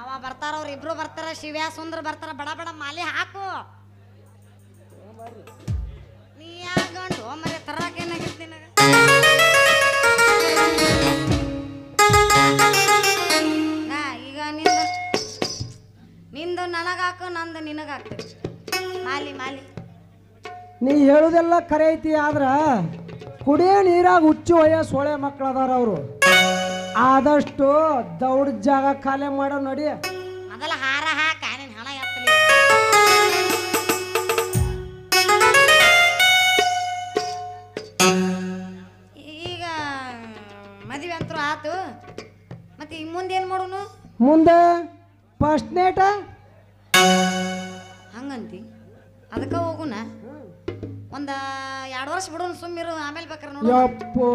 ಅವ ಬರ್ತಾರ, ಅವ್ರ ಇಬ್ರು ಬರ್ತಾರ, ಶಿವ್ಯಾ, ಸುಂದ್ರ ಬರ್ತಾರ, ಬಡ ಬಡ ಮಾಲೆ ಹಾಕು. ನೀ ಯಾಗಂಡು ಮರೆ ತರಾಕ ಏನಾಗಿತ್ತು ನಿನಗ? ಈಗ ನಿಂದ, ನಿಂದು ನನಗಾಕು, ನಂದು ನಿನಗಾಕು. ಮಾಲಿ ಮಾಲಿ. ನೀ ಹೇಳುದೆಲ್ಲ ಕರೆ ಐತಿ, ಆದ್ರ ಕುಡಿಯೋ ನೀರಾಗ ಹುಚ್ಚು ಒಯ್ಯ ಸೋಳೆ ಮಕ್ಳು ಅದಾರ ಅವರು. ಆದಷ್ಟು ದೌಡ್ ಜಾಗ ಖಾಲಿ ಮಾಡೋ ನೋಡಿ. ಮೊದಲ ಹಾರ ಹಾಕ ನಿನ್ ಹಣ ಎತ್ತಲಿ ಈಗ ಮದುವೆ ಅಂತೂ ಆತು. ಮತ್ತೆ ಈ ಮುಂದೆ ಏನು ಮಾಡೋನು? ಮುಂದೆ ಫಸ್ಟ್ ನೇಟ ಹಂಗಂತಿ. ಅದಕ್ಕೆ ಹೋಗುಣ ಒಂದ ಎರಡು ವರ್ಷ ಬಿಡೋನು ಸುಮ್ಮಿರು ಆಮೇಲೆ ಬೇಕಾರೆ ನೋಡಿ ಯಪ್ಪು.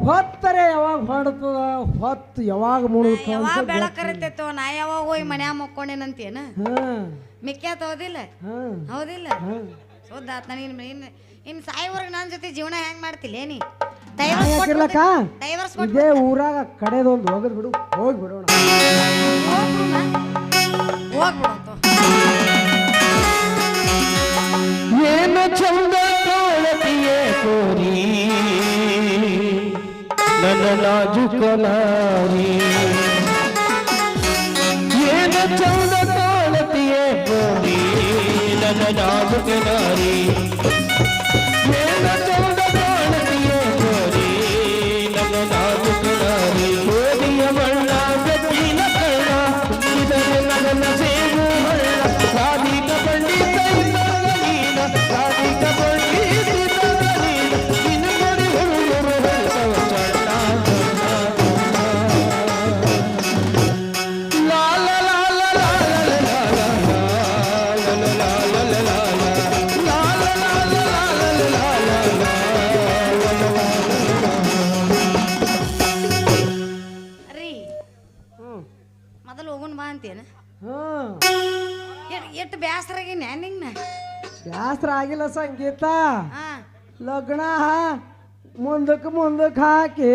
ಹೊತ್ತರೆ ಯಾವಾಗ ಹೊಡ್ತದ ಹೊತ್ತು ಯಾವಾಗ ಮುಳುಗ್ತದ ಯಾವಾಗ ಅಂತ ಬೆಳಕರಿತೈತೋ ನಾ ಯಾವಾಗ ಹೋಗಿ ಮನ್ಯಾಗ ಮಕ್ಕೊಂಡೇನಂತೇನ ಹಾಂ. ಮಿಕ್ಕ್ಯಾತ ಹೌದಿಲ್ಲ? ಹಾಂ. ಹೌದಿಲ್ಲ? ಹಾಂ. ಸೋದಾತ್ ಇನ್ ಇನ್ನು ಸಾಯಿವರೆಗೆ ನನ್ನ ಜೊತೆ ಜೀವನ ಹೆಂಗ್ ಮಾಡ್ತಿಲ್ಲ ನೀ? ಯಾಕಿರ್ಲಕ್ಕ ಡೈವರ್ಸ್ ಇದೇ ಊರಾಗ ಕಡೆದೊಂದು ಹೋಗದ್ ಬಿಡು ಹೋಗಿ ಬಿಡೋಣ. ಕೋಲಾರಿ ಏನ ಚೌದ ಕಾಲತಿಯೇ ಕೋರಿ ನನ್ನ ನಾಗುಕೆ ನಾರಿ. ಅಂತೇನ ಹ್ಮ್ ಎಷ್ಟು ಬೇಸರಾಗಿ ಆಗಿನ ನಾ ಬ್ಯಾಸ್ರ ಆಗಿಲ್ಲ ಸಂಗೀತ. ಲಗ್ನ ಮುಂದಕ್ಕೆ ಮುಂದಕ್ಕೆ ಹಾಕಿ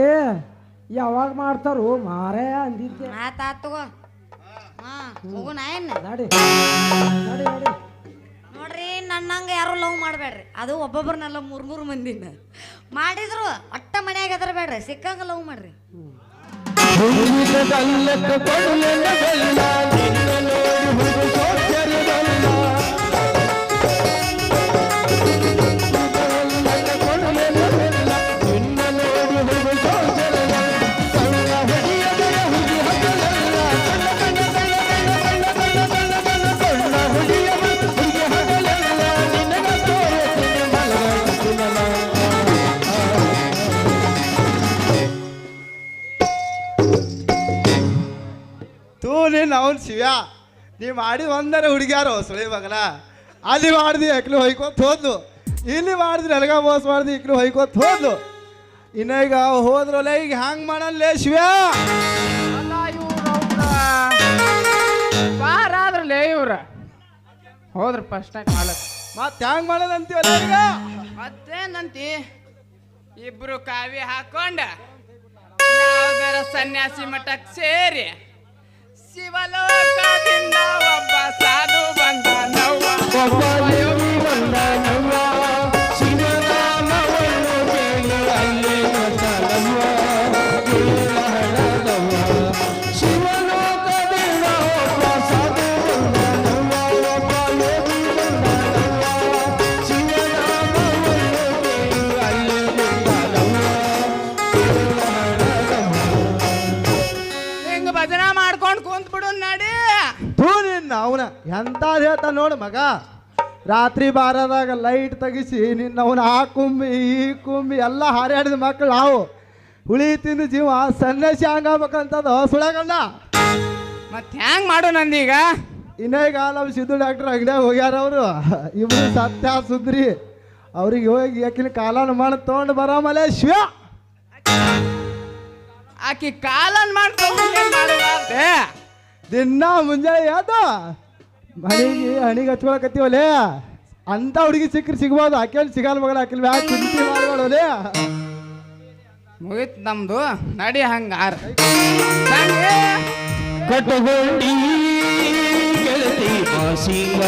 ಯಾವಾಗ ಮಾಡ್ತಾರೋ ಮಾರೇ ಅಂದಿದ್ದೆ. ಮಾತಾತ್ ತಗೋ. ಹಾ ಹೋಗೋಣ ಏನ್? ನಡಿ. ನಡಿ ನಡಿ. ನೋಡ್ರಿ ನನ್ನಂಗ ಯಾರು ಲವ್ ಮಾಡಬೇಡ್ರಿ ಅದು ಒಬ್ಬೊಬ್ರನ್ನೆಲ್ಲ ಮೂರ್ ಮೂರು ಮಂದಿನ. ಮಾಡಿದ್ರು ಅಟ್ಟ ಮನ್ಯಾಗ ಎದರ್ಬೇಡ್ರಿ ಬೇಡ್ರಿ ಸಿಕ್ಕಂಗ ಲವ್ ಮಾಡ್ರಿ. భూమిక కళ్ళకు కొడులను వెళ్ళాలి. ಅವನು ಶಿವ್ಯ ನೀ ಮಾಡಿ ಒಂದರೆ ಹುಡುಗ್ಯಾರು ಸುಳಿ ಮಗಲ ಅಲ್ಲಿ ಮಾಡಿದ್ವಿ ಎಕ್ಲು ಹೊಯ್ಕೊತ ಹೋದ್ಲು. ಇಲ್ಲಿ ಮಾಡಿದ್ರಿ ಎಲ್ಗ ಮೋಸ ಮಾಡಿದ್ವಿ ಇಕ್ಲು ಹೊಯ್ಕೊತ ಹೋದ್ಲು. ಇನ್ನ ಈಗ ಹೋದ್ರಲ್ಲ ಈಗ ಹ್ಯಾಂಗ್ ಮಾಡಲ್ಲೇ ಶಿವ್ಯ? ಆದ್ರಲ್ಲೇ ಇವ್ರ? ಹೋದ್ರ ಫಸ್ಟ್ ಕಾಲಕ್ ಮತ್ತೆ ಹ್ಯಾಂಗ್ ಮಾಡೋದಂತೀವಲ್ಲ ಈಗ ಮತ್ತೇನಂತಿ? ಇಬ್ರು ಕಾವಿ ಹಾಕೊಂಡ. ಯಾವ್ದಾರ ಸನ್ಯಾಸಿ ಮಠಕ್ಕೆ ಸೇರಿ ಶಿವಲೋಕದಿಂದ ಒಬ್ಬ ಸಾಧು ನಿನ್ನ ಅವನ ಎಂತಾದ್ ಹೇಳ್ತಾ ನೋಡು ಮಗ. ರಾತ್ರಿ ಬಾರದಾಗ ಲೈಟ್ ತೆಗಿಸಿ ನಿನ್ನ ಅವನ ಆ ಕುಂಬಿ ಈ ಕುಂಬಿ ಎಲ್ಲ ಹಾರಾಡಿದ ಮಕ್ಕಳು ನಾವು. ಹುಳಿ ತಿಂದು ಜೀವ ಸನ್ಯಾಸಿ ಹಂಗಾಗ್ಬೇಕಂತದ ಸುಳಗಣ್ಣ ಮತ್ ಹ್ಯಾಂಗ್ ಮಾಡು ನಂದೀಗ? ಇನ್ನೇ ಕಾಲ ಸಿದ್ದು ಡಾಕ್ಟರ್ ಅಂಗಡಿಯಾಗ ಹೋಗ್ಯಾರ ಅವರು. ಇಬ್ರು ಸತ್ಯ ಸುದ್ರಿ. ಅವ್ರಿಗೆ ಹೋಗಿ ಯಾಕಿನ ಕಾಲನ ಮಾಡಿ ತೊಗೊಂಡು ಬರೋ ಮಲೇಶ್ವ ಆಕಿ ಕಾಲನ್ ಮಾಡುವಾರ್ದೆ ದಿನ ಮುಂಜಾನೆ ಯಾತ ಮನೆಗೆ ಹಣಿಗೆ ಹಚ್ಕೊಳಕತ್ತೀವಲ್ಲೇ ಅಂತ ಹುಡುಗಿ ಸಿಕ್ಕರೆ ಸಿಗ್ಬೋದು. ಆಕೆಲ್ ಸಿಗಲ್ ಮಗಳ ಆಕೆಲ್ ಮಾಡ್ಕೊಳ್ಳೋದೆ ಮುಗಿತ್ ನಮ್ದು. ನಡಿ ಹಂಗಾರ. ಕಟ್ಟಗೊಂಡಿ ಗೆಳತಿ ಮಾಸಿಂಗ